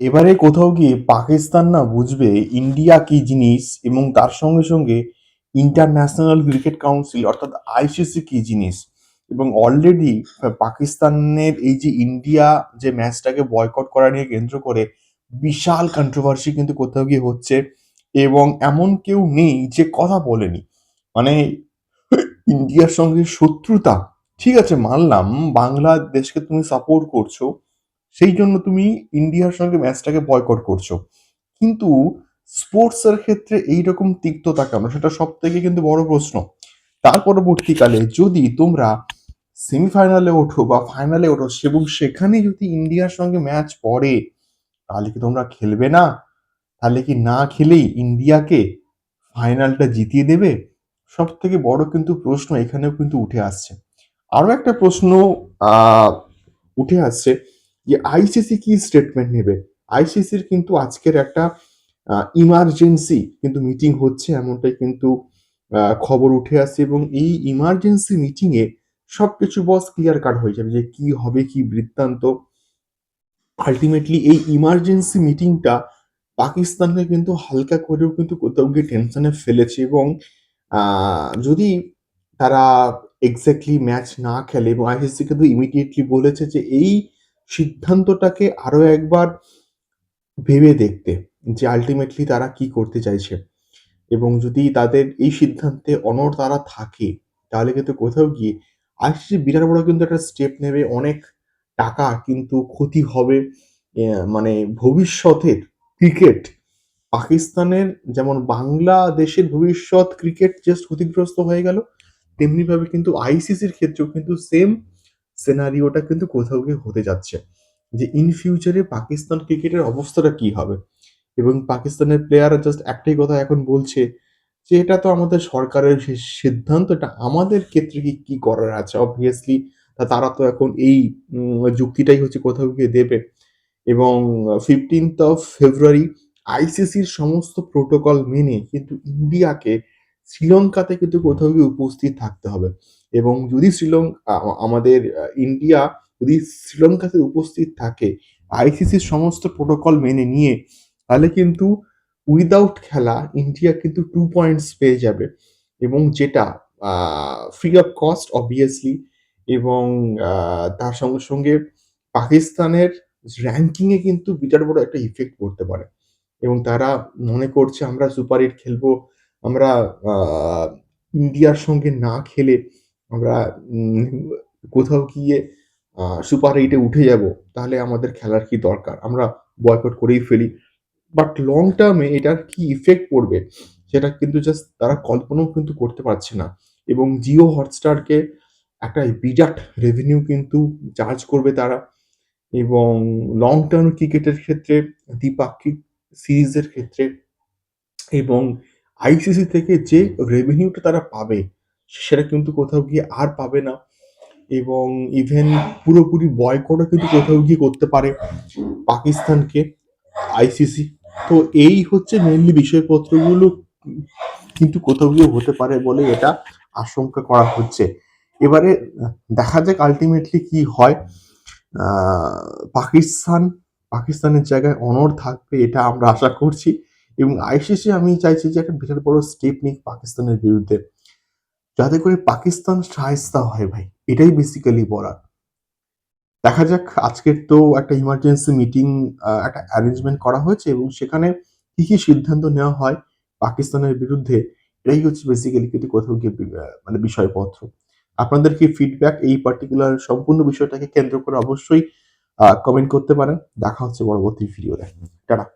এবারে কোথাও গিয়ে পাকিস্তান না বুঝবে ইন্ডিয়া কি জিনিস এবং তার সঙ্গে সঙ্গে ইন্টারন্যাশনাল ক্রিকেট কাউন্সিল অর্থাৎ আইসিসি কি জিনিস? এবং অলরেডি পাকিস্তানের এই যে ইন্ডিয়া যে ম্যাচটাকে বয়কট করা নিয়ে কেন্দ্র করে বিশাল কন্ট্রোভার্সি কিন্তু কোথাও গিয়ে হচ্ছে এবং এমন কেউ নেই যে কথা বলেনি। মানে ইন্ডিয়ার সঙ্গে শত্রুতা, ঠিক আছে মানলাম, বাংলাদেশকে তুমি সাপোর্ট করছ সেই জন্য তুমি ইন্ডিয়ার সঙ্গে ম্যাচটাকে বয়কট করছ। কিন্তু স্পোর্টস এর ক্ষেত্রে এইরকম তিক্ততা কেন? সেটা সব থেকে কিন্তু বড় প্রশ্ন। তার পরবর্তীকালে যদি তোমরা সেমিফাইনালে ওঠো বা ফাইনালে ওঠো, এবং সেখানে যদি ইন্ডিয়ার সঙ্গে ম্যাচ পড়ে, তাহলে কি তোমরা খেলবে না? তাহলে কি না খেলেই ইন্ডিয়াকে ফাইনালটা জিতিয়ে দেবে? সব থেকে বড় কিন্তু প্রশ্ন এখানেও কিন্তু উঠে আসছে। আরও একটা প্রশ্ন উঠে আসছে। যে আইসিসি কি স্টেটমেন্ট নেবে? আইসিসির কিন্তু আজকের একটা ইমার্জেন্সি কিন্তু মিটিং হচ্ছে, এমনটাই কিন্তু খবর উঠে আসছে এবং এই ইমার্জেন্সি মিটিং এ সবকিছু বস ক্লিয়ার কাট হয়ে যাবে যে কি হবে, কি বৃত্তান্ত। আলটিমেটলি এই ইমার্জেন্সি মিটিংটা পাকিস্তানকে কিন্তু হালকা করেও কিন্তু কোথাও গিয়ে টেনশনে ফেলেছে এবং যদি তারা এক্স্যাক্টলি ম্যাচ না খেলে এবং আইসিসি কিন্তু ইমিডিয়েটলি বলেছে যে এই সিদ্ধান্তটাকে আরও একবার ভেবে দেখতে যে আলটিমেটলি তারা কি করতে চাইছে। এবং যদি তাদের এই সিদ্ধান্তে অনড় তারা থাকে, তাহলে কিন্তু কোথাও গিয়ে আইসিসি বিরাট বড় কিন্তু একটা স্টেপ নেবে, অনেক টাকা কিন্তু ক্ষতি হবে মানে ভবিষ্যতের ক্রিকেট পাকিস্তানের যেমন বাংলাদেশের ভবিষ্যৎ ক্রিকেট জাস্ট ক্ষতিগ্রস্ত হয়ে গেল তেমনি ভাবে কিন্তু আইসিসির ক্ষেত্রেও কিন্তু সেম সিনারিওটা কিন্তু কোথাও গিয়ে হতে যাচ্ছে। যে ইন ফিউচারে পাকিস্তান ক্রিকেটের অবস্থাটা কি হবে? এবং পাকিস্তানের প্লেয়াররা জাস্ট একটাই কথা এখন বলছে যে, এটা তো আমাদের সরকারের সিদ্ধান্ত, এটা আমাদের ক্ষেত্রে কি কি করার আছে? অবভিয়াসলি তারা তো এখন এই যুক্তিটাই হচ্ছে কোথাও গিয়ে দেবে। এবং ফিফটিন্থ অফ ফেব্রুয়ারি আইসিসির সমস্ত প্রোটোকল মেনে কিন্তু ইন্ডিয়াকে শ্রীলঙ্কাতে কিন্তু কোথাও গিয়ে উপস্থিত থাকতে হবে। এবং যদি শ্রীলঙ্কা আমাদের ইন্ডিয়া যদি শ্রীলঙ্কাতে উপস্থিত থাকে আইসিসির সমস্ত প্রোটোকল মেনে নিয়ে, তাহলে কিন্তু উইদাউট খেলা ইন্ডিয়া কিন্তু টু পয়েন্টস পেয়ে যাবে। এবং যেটা ফ্রি অফ কস্ট অবভিয়াসলি এবং তার সঙ্গে সঙ্গে পাকিস্তানের র্যাঙ্কিংয়ে কিন্তু বিরাট বড় একটা ইফেক্ট পড়তে পারে। এবং তারা মনে করছে, আমরা সুপার এইট খেলব আমরা ইন্ডিয়ার সঙ্গে না খেলে আমরা কোথাও গিয়ে সুপার এইটে উঠে যাব, তাহলে আমাদের খেলার কি দরকার? আমরা বয়কট করেই ফেলি। বাট লং টার্মে এটার কি ইফেক্ট পড়বে? সেটা কিন্তু জাস্ট তারা কল্পনাও কিন্তু করতে পারছে না। এবং জিও হটস্টারকে একটা বিরাট রেভিনিউ কিন্তু চার্জ করবে তারা। এবং লং টার্ম ক্রিকেটের ক্ষেত্রে, দ্বিপাক্ষিক সিরিজের ক্ষেত্রে, এবং আইসিসি থেকে যে রেভিনিউটা তারা পাবে, সেটা কিন্তু কোথাও গিয়ে আর পাবে না। এবং ইভেন পুরোপুরি বয়কটও কিন্তু কোথাও গিয়ে করতে পারে পাকিস্তানকে আইসিসি তো এই হচ্ছে মেনলি বিষয়পত্রগুলো কিন্তু কোথাও গিয়ে হতে পারে বলে এটা আশঙ্কা করা হচ্ছে। এবারে দেখা যাক আলটিমেটলি কি হয়। পাকিস্তান, পাকিস্তানের জায়গায় অনড় থাকবে এটা আমরা আশা করছি। এবং আইসিসি আমি চাইছি যে একটা বিরাট বড় স্টেপ নিক পাকিস্তানের বিরুদ্ধে। যাতে করে পাকিস্তান সায়স্তা হয় ভাই, এটাই বেসিক্যালি বলার। দেখা যাক, আজকের তো একটা ইমার্জেন্সি মিটিং একটা অ্যারেঞ্জমেন্ট করা হয়েছে এবং সেখানে কি কি সিদ্ধান্ত নেওয়া হয় পাকিস্তানের বিরুদ্ধে, এটাই হচ্ছে বেসিক্যালি কিন্তু কোথাও গিয়ে মানে বিষয়পত্র। আপনাদের কি ফিডব্যাক এই পার্টিকুলার সম্পূর্ণ বিষয়টাকে কেন্দ্র করে অবশ্যই কমেন্ট করতে পারেন। দেখা হচ্ছে পরবর্তী ভিডিও দেখেন টাটা।